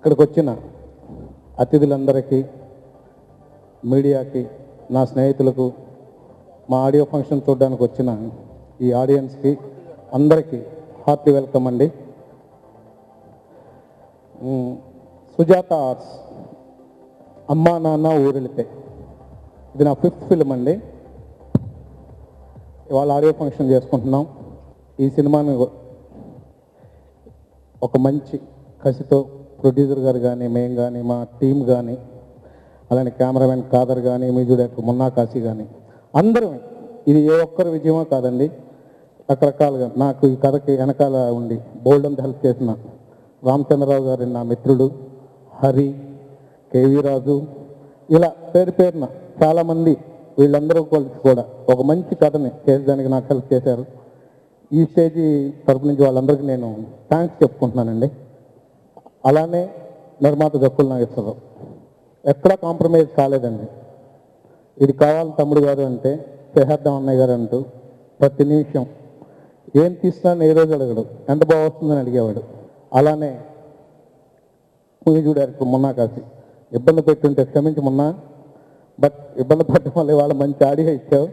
ఇక్కడికి వచ్చిన అతిథులందరికీ మీడియాకి నా స్నేహితులకు మా ఆడియో ఫంక్షన్ చూడడానికి వచ్చిన ఈ ఆడియన్స్కి అందరికీ హార్టీ వెల్కమ్ అండి. సుజాత ఆర్ట్స్ అమ్మా నాన్న ఊరెళితే ఇది నా ఫిఫ్త్ ఫిల్మ్ అండి. ఇవాళ ఆడియో ఫంక్షన్ చేసుకుంటున్నాం. ఈ సినిమాని ఒక మంచి కసితో ప్రొడ్యూసర్ గారు కానీ మేము కానీ మా టీం కానీ అలానే కెమెరామెన్ కాదర్ కానీ మీ చూడకు మున్నా కాశీ కానీ అందరం ఇది ఏ ఒక్కరి విజయమో కాదండి. రకరకాలుగా నాకు ఈ కథకి వెనకాల ఉండి బోల్డ్ అంత హెల్ప్ చేసిన రామచంద్రరావు గారి నా మిత్రుడు హరి కేవీ రాజు ఇలా పేరు పేరున చాలామంది వీళ్ళందరూ కలిసి కూడా ఒక మంచి కథని చేసేదానికి నాకు హెల్ప్ చేశారు. ఈ స్టేజ్ తరపు నుంచి వాళ్ళందరికీ నేను థ్యాంక్స్ చెప్పుకుంటున్నానండి. అలానే నిర్మాత జక్కుల నాగేశ్వరరావు. ఎక్కడా కాంప్రమైజ్ కాలేదండి. ఇది కావాలి తమ్ముడు గారు అంటే చేసేద్దాం అన్నయ్య గారు అంటూ ప్రతి నిమిషం ఏం తీసినా ఏ రోజు అడగడు ఎంత బాగా వస్తుందని అడిగేవాడు. అలానే మ్యూజిక్ డైరెక్టర్ మున్నా కాసి ఇబ్బంది పెట్టుంటే క్షమించి మున్నా బట్ ఇబ్బంది పడటం వల్ల వాళ్ళు మంచి ఆడియో ఇచ్చావు.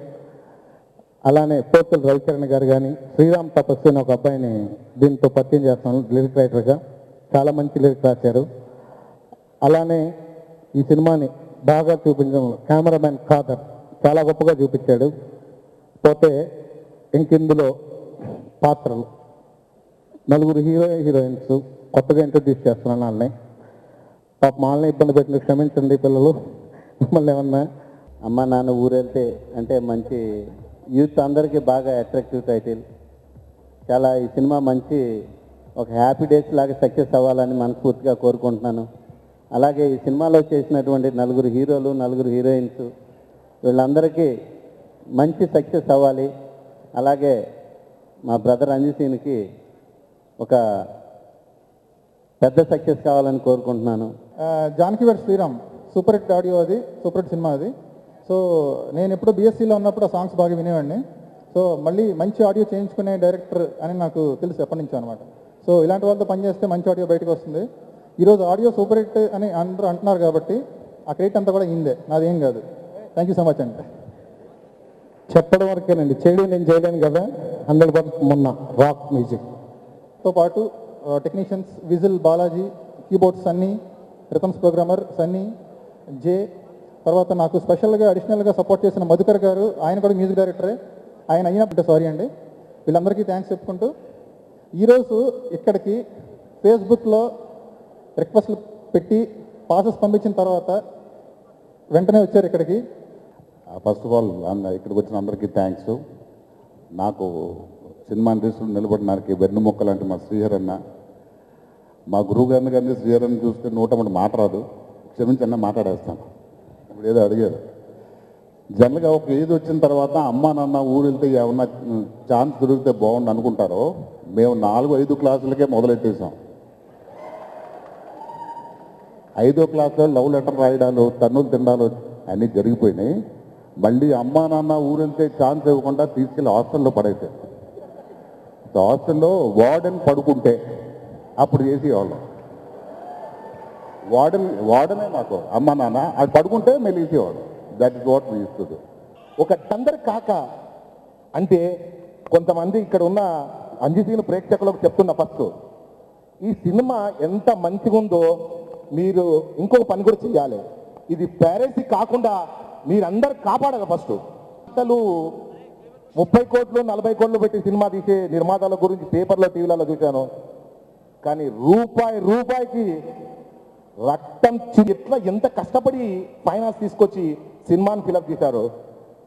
అలానే పోతుల రవిచరణ్ గారు కానీ శ్రీరామ్ తపస్సు ఒక అబ్బాయిని దీంతో పరిచయం చేస్తాను లిరిక్ రైటర్గా. చాలా మంచి లిరిక్ రాశారు. అలానే ఈ సినిమాని బాగా చూపించడంలో కెమెరామెన్ ఖాదర్ చాలా గొప్పగా చూపించాడు. పోతే ఇంకిందులో పాత్రలు. నలుగురు హీరో హీరోయిన్స్ కొత్తగా ఇంట్రొడ్యూస్ చేస్తున్నాను వాళ్ళని పాప మాల్ని ఇబ్బంది పెట్టిన క్షమించండి పిల్లలు. మిమ్మల్ని ఏమన్నా అమ్మ నాన్న ఊరెళ్తే అంటే మంచి యూత్ అందరికీ బాగా అట్రాక్టివ్ టైటిల్. చాలా ఈ సినిమా మంచి ఒక హ్యాపీ డేస్ లాగా సక్సెస్ అవ్వాలని మనస్ఫూర్తిగా కోరుకుంటున్నాను. అలాగే ఈ సినిమాలో చేసినటువంటి నలుగురు హీరోలు నలుగురు హీరోయిన్స్ వీళ్ళందరికీ మంచి సక్సెస్ అవ్వాలి. అలాగే మా బ్రదర్ అంజసీన్కి ఒక పెద్ద సక్సెస్ కావాలని కోరుకుంటున్నాను. Janaki Sriram super hit audio అది సూపర్ హిట్ సినిమా అది. సో నేను ఎప్పుడు బీఎస్సీలో ఉన్నప్పుడు ఆ సాంగ్స్ బాగా వినేవాడిని. సో మళ్ళీ మంచి ఆడియో చేయించుకునే డైరెక్టర్ అని నాకు తెలుసు ఎప్పటి నుంచో అనమాట సో ఇలాంటి వాళ్ళతో పనిచేస్తే మంచి ఆడియో బయటకు వస్తుంది. ఈరోజు ఆడియో సూపర్ హిట్ అని అందరూ అంటున్నారు కాబట్టి ఆ క్రెడిట్ అంతా కూడా ఇందే నాదేం కాదు. థ్యాంక్ యూ సో మచ్ అండి. చెప్పడం వరకేనండి. చేయడం నేను చేయలేను కదా. హండ్రెడ్ పర్సెంట్ మొన్న రాక్ మ్యూజిక్తో పాటు technicians whistle Balaji keyboard Sunny rhythms programmer Sunny J తర్వాత నాకు స్పెషల్గా అడిషనల్గా సపోర్ట్ చేసిన మధుకర్ గారు ఆయన కూడా మ్యూజిక్ డైరెక్టరే ఆయన అయినప్పుడు సారీ అండి. వీళ్ళందరికీ థ్యాంక్స్ చెప్పుకుంటూ ఈరోజు ఇక్కడికి ఫేస్బుక్లో రిక్వెస్ట్లు పెట్టి పాసెస్ పంపించిన తర్వాత వెంటనే వచ్చారు ఇక్కడికి. ఫస్ట్ ఆఫ్ ఆల్ ఇక్కడికి వచ్చిన అందరికీ థ్యాంక్స్ నాకు సినిమా ఇండస్ట్రీలో నిలబడినారికి వెన్నుముక్క లాంటి మా శ్రీహరన్న మా గురువు గారిని కానీ శ్రీహర్ చూస్తే నూట మాట రాదు. క్షమించి అన్న మాట్లాడేస్తాను. ఇప్పుడు ఏదో అడిగారు. జనరల్గా ఒక ఏజ్ వచ్చిన తర్వాత అమ్మ నాన్న ఊరు వెళ్తే ఏమన్నా ఛాన్స్ దొరికితే బాగుండు అనుకుంటారో మేము నాలుగు ఐదు క్లాసులకే మొదలెట్టేసాం ఐదో క్లాస్లో లవ్ లెటర్ రాయడాలు తన్నులు తినడాలు అన్నీ జరిగిపోయినాయి. మళ్ళీ అమ్మా నాన్న ఊరెళ్తే ఛాన్స్ ఇవ్వకుండా తీసుకెళ్ళి హాస్టల్లో పడేసారు హాస్టల్లో వార్డెన్ పడుకుంటే అప్పుడు చేసేవాళ్ళం. వార్డెన్ వార్డెనే మాకు అమ్మా నాన్న అది పడుకుంటే మేము వేసేవాడు దట్ ఇస్ వాట్ వీ ఇస్తుంది ఒక టందర్ కాక అంటే కొంతమంది ఇక్కడ ఉన్న అంజసీన ప్రేక్షకులకు చెప్తున్న ఫస్ట్. ఈ సినిమా ఎంత మంచిగా ఉందో మీరు ఇంకొక పని కూడా చేయాలి ఇది ప్యారెసీ కాకుండా మీరందరు కాపాడాలి ఫస్ట్. అసలు ముప్పై కోట్లు నలభై కోట్లు పెట్టి సినిమా తీసే నిర్మాతల గురించి పేపర్లో టీవీలలో చూశాను. కానీ రూపాయి రూపాయికి రక్తం ఎట్లా ఎంత కష్టపడి ఫైనాన్స్ తీసుకొచ్చి సినిమాని ఫిలప్ చేశారు.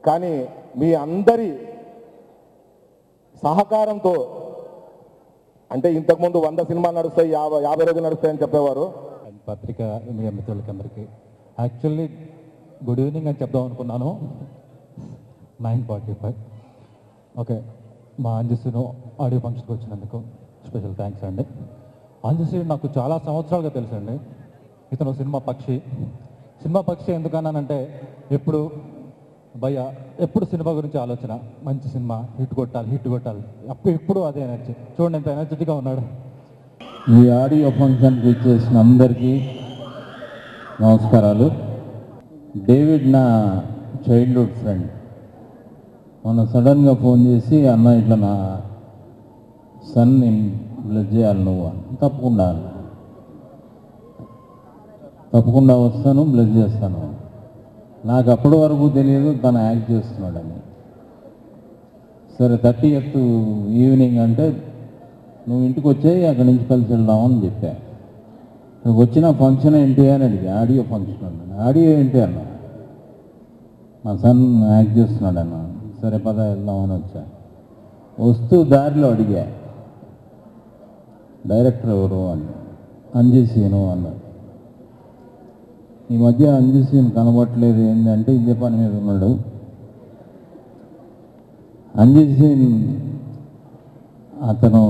కానీ మీ అందరి సహకారంతో అంటే ఇంతకుముందు వంద సినిమాలు నడుస్తాయి యాభై యాభై రోజులు నడుస్తాయని చెప్పేవారు. పత్రిక మీడియా మిత్రులకి అందరికీ యాక్చువల్లీ గుడ్ ఈవినింగ్ అని చెప్దాం అనుకున్నాను. Nine forty five. ఓకే మా అంజస్సును ఆడియో ఫంక్షన్కి వచ్చినందుకు స్పెషల్ థ్యాంక్స్ అండి. అంజస్సు నాకు చాలా సంవత్సరాలుగా తెలుసండి. ఇతను సినిమా పక్షి. సినిమా పక్షి ఎందుకన్నానంటే ఎప్పుడు భయ ఎప్పుడు సినిమా గురించి ఆలోచన. మంచి సినిమా హిట్ కొట్టాలి హిట్ కొట్టాలి. అప్పుడు ఎప్పుడు అదే ఎనర్జీ. చూడండి ఎంత ఎనర్జెటిక్గా ఉన్నాడు. ఈ ఆడియో ఫంక్షన్కి ఇచ్చేసిన అందరికీ నమస్కారాలు. డేవిడ్ నా చైల్డ్హుడ్ ఫ్రెండ్. మొన్న సడన్గా ఫోన్ చేసి అన్న ఇట్లా నా సన్ని బ్లడ్ చేయాలి నువ్వు అని. తప్పకుండా అన్న తప్పకుండా వస్తాను బ్లెస్ చేస్తాను. నాకు అప్పటి వరకు తెలియదు తను యాక్ట్ చేస్తున్నాడని. సరే థర్టీ ఎయిత్ ఈవినింగ్ అంటే నువ్వు ఇంటికి వచ్చేయి అక్కడి నుంచి కలిసి వెళ్దామని చెప్పా. నువ్వు వచ్చిన ఫంక్షన్ ఏంటి అని అడిగా. ఆడియో ఫంక్షన్ అన్నాను ఆడియో ఏంటి అన్నా? మా సన్ యాక్ట్ చేస్తున్నాడు అన్న సరే పద వెళ్దామని వచ్చా. వస్తూ దారిలో అడిగా. డైరెక్టర్ ఎవరు అని. అంజేసేను అన్నాడు. ఈ మధ్య అంజీసీన్ కనబట్టలేదు ఏంటంటే ఇదే పని మీద ఉన్నాడు. అంజీసీన్ అతను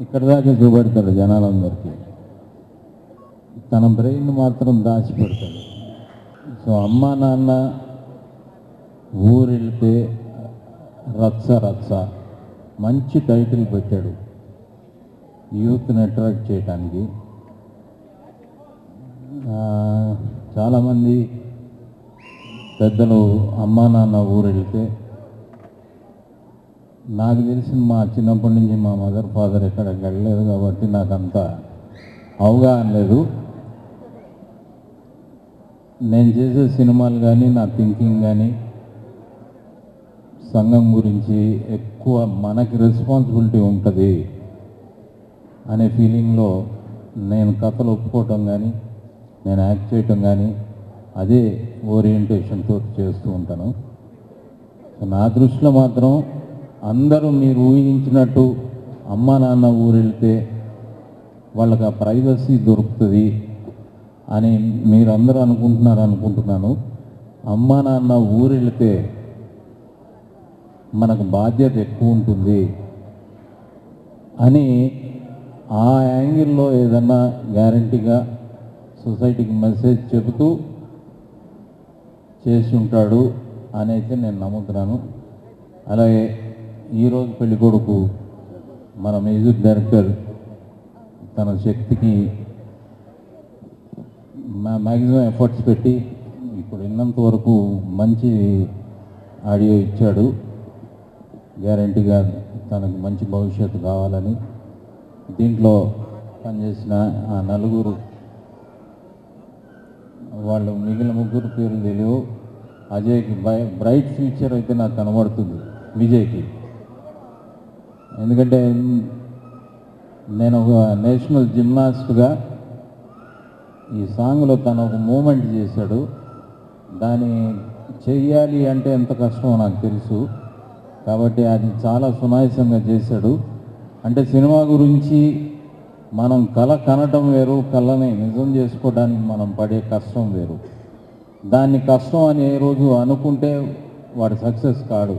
ఇక్కడ దాకా చూపెడతాడు జనాలందరికీ. తన బ్రెయిన్ మాత్రం దాచిపెడతాడు. సో అమ్మ నాన్న ఊరెళ్తే రచ్చ రచ్చ. మంచి టైటిల్ పెట్టాడు. యూత్ని అట్రాక్ట్ చేయడానికి చాలామంది పెద్దలు అమ్మా నాన్న ఊరు వెళ్తే నాకు తెలిసిన మా చిన్నప్పటి నుంచి మా మదర్ ఫాదర్ ఎక్కడికి వెళ్ళలేదు కాబట్టి నాకు అంత అవగాహన లేదు. నేను చేసే సినిమాలు కానీ నా థింకింగ్ కానీ సంఘం గురించి ఎక్కువ మనకి రెస్పాన్సిబిలిటీ ఉంటుంది అనే ఫీలింగ్లో నేను కథలు ఒప్పుకోవటం కానీ నేను యాక్ట్ చేయటం కానీ అదే ఓరియంటేషన్తో చేస్తూ ఉంటాను. నా దృష్టిలో మాత్రం అందరూ మీరు ఊహించినట్టు అమ్మ నాన్న ఊరు వాళ్ళకి ఆ ప్రైవసీ దొరుకుతుంది అని మీరందరూ అనుకుంటున్నారు అనుకుంటున్నాను. అమ్మ నాన్న ఊరు వెళ్తే మనకు బాధ్యత ఎక్కువ ఉంటుంది అని ఆ యాంగిల్లో ఏదన్నా గ్యారంటీగా సొసైటీకి మెసేజ్ చెబుతూ చేసి ఉంటాడు అని అయితే నేను నమ్ముతున్నాను. అలాగే ఈరోజు పెళ్ళి కొడుకు మన మ్యూజిక్ డైరెక్టర్ తన శక్తికి మ్యాక్సిమం ఎఫర్ట్స్ పెట్టి ఇప్పుడు విన్నంత వరకు మంచి ఆడియో ఇచ్చాడు. గ్యారంటీగా తనకు మంచి భవిష్యత్తు కావాలని దీంట్లో పనిచేసిన ఆ నలుగురు వాళ్ళు మిగిలిన ముగ్గురు పేర్లు తెలియవు. అజయ్కి బై బ్రైట్ ఫ్యూచర్ అయితే నాకు కనబడుతుంది విజయ్కి. ఎందుకంటే నేను ఒక నేషనల్ జిమ్నాస్ట్గా ఈ సాంగ్లో తను ఒక మూమెంట్ చేశాడు. దాన్ని చెయ్యాలి అంటే ఎంత కష్టమో నాకు తెలుసు. కాబట్టి అది చాలా సునాయసంగా చేశాడు. అంటే సినిమా గురించి మనం కళ కనటం వేరు కళని నిజం చేసుకోవడానికి మనం పడే కష్టం వేరు. దాన్ని కష్టం అని ఏ రోజు అనుకుంటే వాడు సక్సెస్ కాడు.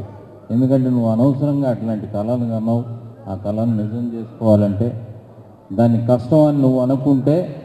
ఎందుకంటే నువ్వు అనవసరంగా అట్లాంటి కళలు కన్నావు. ఆ కళను నిజం చేసుకోవాలంటే దాన్ని కష్టం అని నువ్వు అనుకుంటే